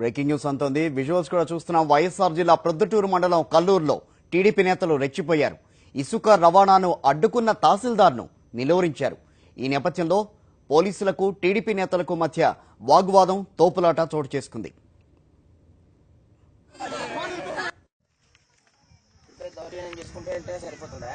Breaking news అంతోంది. Visuals కూడా చూస్తున్నాం. వైఎస్ఆర్ జిల్లా ప్రొద్దుటూరు మండలం కల్లూరులో టీడీపీ నేతలు రెచ్చిపోయారు. ఇసుక రవాణాను అడ్డుకున్న తహసీల్దార్ను నిలువరించారు. ఈ నేపథ్యంలో పోలీసులకు టీడీపీ నేతలకు మధ్య వాగ్వాదం తోపులాట చోటు చేసుకుంది. సరిపోతుందా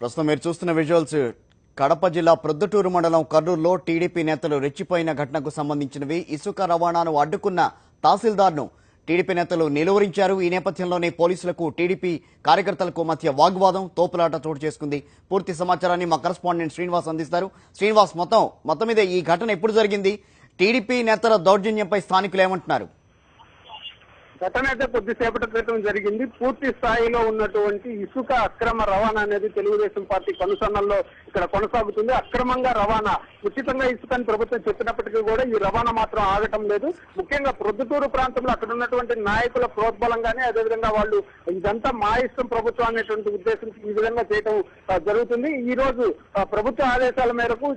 ప్రస్తుతం మీరు చూస్తున్న విజువల్స్ కడప జిల్లా ప్రొద్దుటూరు మండలం కర్నూలులో టీడీపీ నేతలు రెచ్చిపోయిన ఘటనకు సంబంధించినవి ఇసుక రవాణాను అడ్డుకున్న తహసీల్దార్ను టీడీపీ నేతలు నిలువరించారు. ఈ నేపథ్యంలోనే పోలీసులకు టీడీపీ కార్యకర్తలకు మధ్య వాగ్వాదం తోపులాట చోటు చేసుకుంది. పూర్తి సమాచారాన్ని మా కరెస్పాండెంట్ శ్రీనివాస్ అందిస్తారు. శ్రీనివాస్ మొత్తం మొత్తం మీద ఈ ఘటన ఎప్పుడు జరిగింది? టీడీపీ నేతల దౌర్జన్యంపై స్థానికులు ఏమంటున్నారు? ఘటన అయితే కొద్దిసేపటి క్రితం జరిగింది. పూర్తి స్థాయిలో ఉన్నటువంటి ఇసుక అక్రమ రవాణా అనేది తెలుగుదేశం పార్టీ కనుసన్నల్లో ఇక్కడ కొనసాగుతుంది. అక్రమంగా రవాణా ఉచితంగా ఇసుకని ప్రభుత్వం చెప్పినప్పటికీ కూడా ఈ రవాణా మాత్రం ఆగటం లేదు. ముఖ్యంగా ప్రొద్దుటూరు ప్రాంతంలో అక్కడ ఉన్నటువంటి నాయకుల ప్రోద్బలంగానే అదేవిధంగా వాళ్ళు ఇదంతా మా ఇష్టం ప్రభుత్వం అనేటువంటి ఉద్దేశం ఈ విధంగా చేయటం జరుగుతుంది. ఈ రోజు ప్రభుత్వ ఆదేశాల మేరకు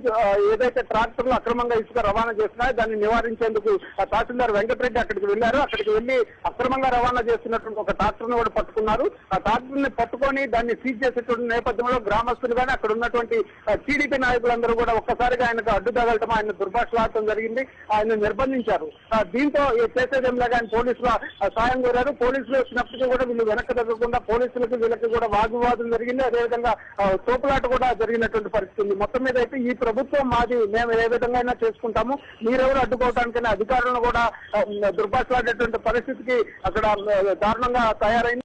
ఏదైతే ట్రాక్టర్లు అక్రమంగా ఇసుక రవాణా చేస్తున్నాయో దాన్ని నివారించేందుకు తహసీల్దార్ వెంకటరెడ్డి అక్కడికి వెళ్ళారు అక్కడికి వెళ్ళి అక్రమంగా రవాణా చేస్తున్నటువంటి ఒక ట్రాక్టర్ను కూడా పట్టుకున్నారు. ఆ ట్రాక్టర్ని పట్టుకొని దాన్ని సీజ్ చేసేటువంటి నేపథ్యంలో గ్రామస్తులు కానీ అక్కడ ఉన్నటువంటి టీడీపీ నాయకులందరూ కూడా ఒక్కసారిగా ఆయనకు అడ్డు తగలటం ఆయన దుర్భాషలాడటం జరిగింది. ఆయన నిర్బంధించారు. దీంతో ఈ చేసేదేం లేక ఆయన పోలీసుల సాయం కోరారు. పోలీసులు వచ్చినప్పటికీ కూడా వీళ్ళు వెనక్కి తగ్గకుండా పోలీసులకు వీళ్ళకి కూడా వాగ్వివాదం జరిగింది. అదేవిధంగా తోపులాట కూడా జరిగినటువంటి పరిస్థితి ఉంది. మొత్తం మీద అయితే ఈ ప్రభుత్వం మాది మేము ఏ విధంగా అయినా చేసుకుంటాము. మీరెవరు అడ్డుకోవటానికైనా అధికారులను కూడా దుర్భాషలాడేటువంటి పరిస్థితికి అక్కడ దారుణంగా తయారైంది.